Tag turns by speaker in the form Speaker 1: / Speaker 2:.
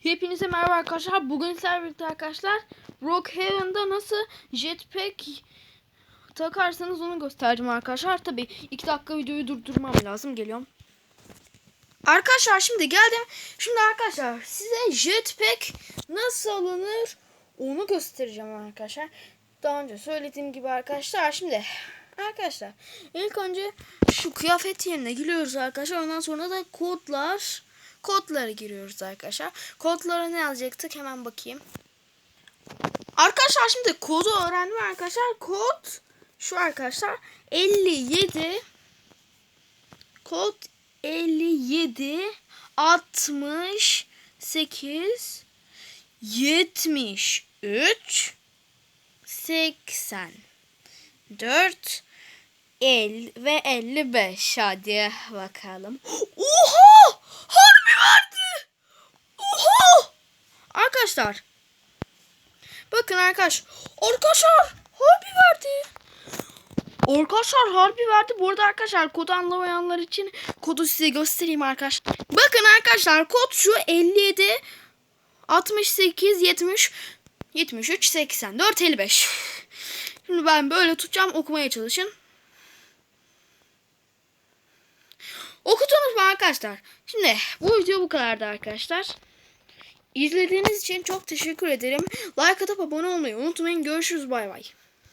Speaker 1: Hepinize merhaba arkadaşlar. Bugün sizlerle arkadaşlar Rockhaven'da nasıl jetpack takarsanız onu göstereceğim arkadaşlar. Tabi 2 dakika videoyu durdurmam lazım. Geliyorum. Arkadaşlar şimdi geldim. Şimdi arkadaşlar size jetpack nasıl alınır onu göstereceğim arkadaşlar. Daha önce söylediğim gibi arkadaşlar şimdi arkadaşlar ilk önce şu kıyafet yerine giriyoruz arkadaşlar. Ondan sonra da kodlar kodları giriyoruz arkadaşlar. Kodlara ne yazacaktık hemen bakayım. Arkadaşlar şimdi kodu öğrendim arkadaşlar. Kod şu arkadaşlar 57 kod 57 68 73 80 4 50 ve 55 hadi bakalım. Oha! Harbi verdi. Oha! Arkadaşlar. Bakın arkadaş. Arkadaşlar harbi verdi. Arkadaşlar harbi verdi. Bu arada arkadaşlar kodu anlamayanlar için kodu size göstereyim arkadaşlar. Bakın arkadaşlar kod şu 57 68 70 73 84 55. Şimdi ben böyle tutacağım okumaya çalışın. Okudunuz mu arkadaşlar? Şimdi bu video bu kadardı arkadaşlar. İzlediğiniz için çok teşekkür ederim. Like atıp abone olmayı unutmayın. Görüşürüz bay bay.